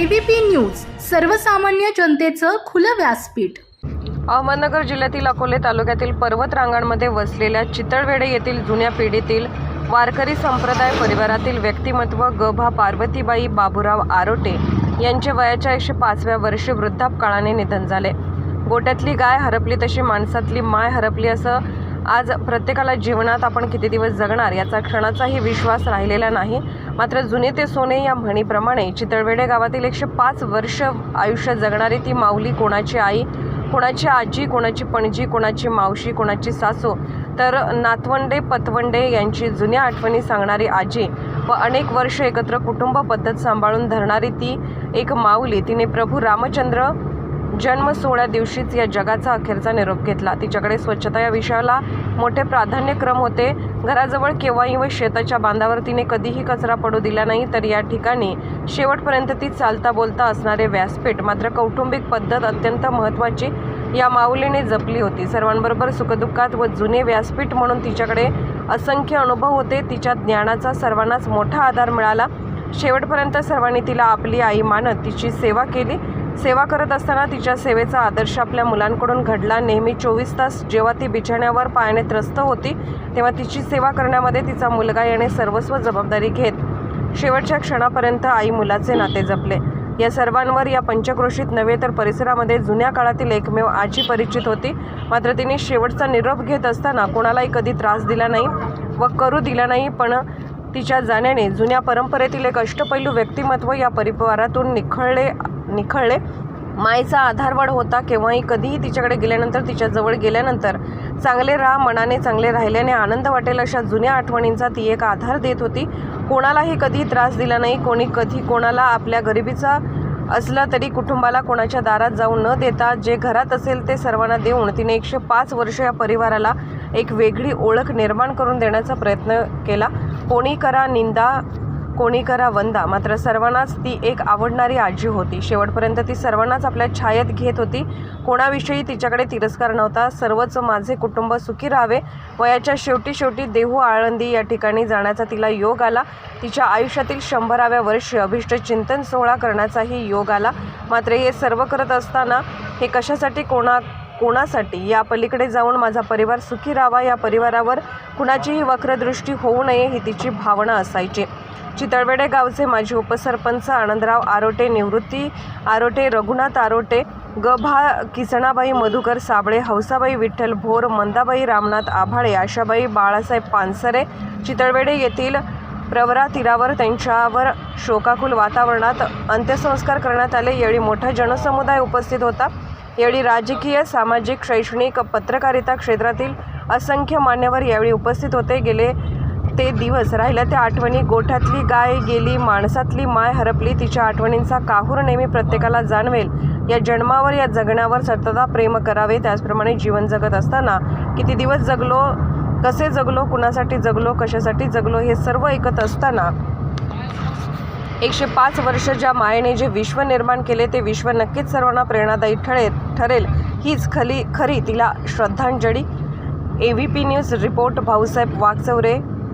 ABP news सर्वसामान्य जनतेचं खुलं व्यासपीठ. अहमदनगर जिल्ह्यातील अकोले तालुक्यातील पर्वत रांगांमध्ये वसलेल्या चितळवेडे येथील जुन्या पिढीतील वारकरी संप्रदाय परिवारातील व्यक्तिमत्व गभा पार्वतीबाई बाबूराव आरोटे यांचे वयाच्या एकशे पाचव्या वर्षी वृद्धापकाळाने निधन झाले. गोट्यातली गाय हरपली तशी माणसातली माय हरपली असं आज प्रत्येकाला जीवनात आपण किती दिवस जगणार याचा क्षणाचाही विश्वास राहिलेला नाही. मात्र जुने ते सोने या म्हणीप्रमाणे चितळवेडे गावातील एकशे पाच वर्ष आयुष्य जगणारी ती माऊली कोणाची आई कोणाची आजी कोणाची पणजी कोणाची मावशी कोणाची सासू? तर नातवंडे पतवंडे यांची जुन्या आठवणी सांगणारी आजी व अनेक वर्ष एकत्र कुटुंब पद्धत सांभाळून धरणारी ती एक माऊली. तिने प्रभू रामचंद्र जन्म सोहळ्या दिवशीच या जगाचा अखेरचा निरोप घेतला. तिच्याकडे स्वच्छता या विषयाला मोठे प्राधान्यक्रम होते. घराजवळ केव्हाही व शेताच्या बांधावर तिने कधीही कचरा पडू दिला नाही तर या ठिकाणी शेवटपर्यंत ती चालता बोलता असणारे व्यासपीठ मात्र कौटुंबिक पद्धत अत्यंत महत्त्वाची या माऊलीने जपली होती. सर्वांबरोबर सुखदुःखात व जुने व्यासपीठ म्हणून तिच्याकडे असंख्य अनुभव होते. तिच्या ज्ञानाचा सर्वांनाच मोठा आधार मिळाला. शेवटपर्यंत सर्वांनी तिला आपली आई मानत तिची सेवा केली. सेवा करत असताना तिच्या सेवेचा आदर्श आपल्या मुलांकडून घडला. नेहमी चोवीस तास जेव्हा ती बिछाण्यावर पायाने त्रस्त होती तेव्हा तिची सेवा करण्यामध्ये तिचा मुलगा याने सर्वस्व जबाबदारी घेत शेवटच्या क्षणापर्यंत आई मुलाचे नाते जपले. या सर्वांवर या पंचक्रोशीत नव्हे तर परिसरामध्ये जुन्या काळातील एकमेव आजी परिचित होती. मात्र तिने शेवटचा निरोप घेत असताना कोणालाही कधी त्रास दिला नाही व करू दिला नाही पण तिच्या जाण्याने जुन्या परंपरेतील एक अष्टपैलू व्यक्तिमत्व या परिवारातून निखळले निखळले. मायचा आधारवड होता केव्हाही कधीही तिच्याकडे गेल्यानंतर तिच्याजवळ गेल्यानंतर चांगले राहा मनाने चांगले राहिल्याने आनंद वाटेल अशा जुन्या आठवणींचा ती एक आधार देत होती. कोणालाही कधी त्रास दिला नाही कोणी कधी कोणाला आपल्या गरिबीचा असला तरी कुटुंबाला कोणाच्या दारात जाऊन न देता जे घरात असेल ते सर्वांना देऊन तिने एकशे पाच वर्ष या परिवाराला एक वेगळी ओळख निर्माण करून देण्याचा प्रयत्न केला. कोणी करा निंदा कोणी करा वंदा. मात्र सर्वांनाच ती एक आवडणारी आजी होती. शेवटपर्यंत ती सर्वांनाच आपल्या छायेत घेत होती. कोणाविषयी तिच्याकडे तिरस्कार नव्हता. सर्वच माझे कुटुंब सुखी राहावे वयाच्या शेवटी शेवटी देहू आळंदी या ठिकाणी जाण्याचा तिला योग आला. तिच्या आयुष्यातील शंभराव्या वर्षी अभिष्ट चिंतन सोहळा करण्याचाही योग आला. मात्र हे सर्व करत असताना हे कशासाठी कोणा कोणासाठी? या पलीकडे जाऊन माझा परिवार सुखी राहावा. या परिवारावर कुणाचीही वक्रदृष्टी होऊ नये ही तिची भावना असायची. चितळवेडे गावचे माजी उपसरपंच आनंदराव आरोटे निवृत्ती. आरोटे रघुनाथ आरोटे गभा किसणाबाई मधुकर साबळे हौसाबाई विठ्ठल भोर मंदाबाई रामनाथ आभाळे आशाबाई बाळासाहेब पानसरे. चितळवेडे येथील प्रवरा तीरावर त्यांच्यावर शोकाकुल वातावरणात अंत्यसंस्कार करण्यात आले. यावेळी मोठा जनसमुदाय उपस्थित होता. यावेळी राजकीय सामाजिक शैक्षणिक पत्रकारिता क्षेत्रातील असंख्य मान्यवर यावेळी उपस्थित होते. गेले ते दिवस राहिल्या त्या आठवणी. गोठ्यातली गाय गेली माणसातली माय हरपली तिच्या आठवणींचा काहूर नेहमी प्रत्येकाला जाणवेल. या जन्मावर या जगण्यावर सतता प्रेम करावे. त्याचप्रमाणे जीवन जगत असताना किती दिवस जगलो कसे जगलो कुणासाठी जगलो कशासाठी जगलो हे सर्व ऐकत असताना एकशे पाच वर्ष ज्या मायेने जे विश्व निर्माण केले ते विश्व नक्कीच सर्वांना प्रेरणादायी ठरेल ठरेल. हीच खली खरी तिला श्रद्धांजली. A V P news report Bhausaheb Waghchaure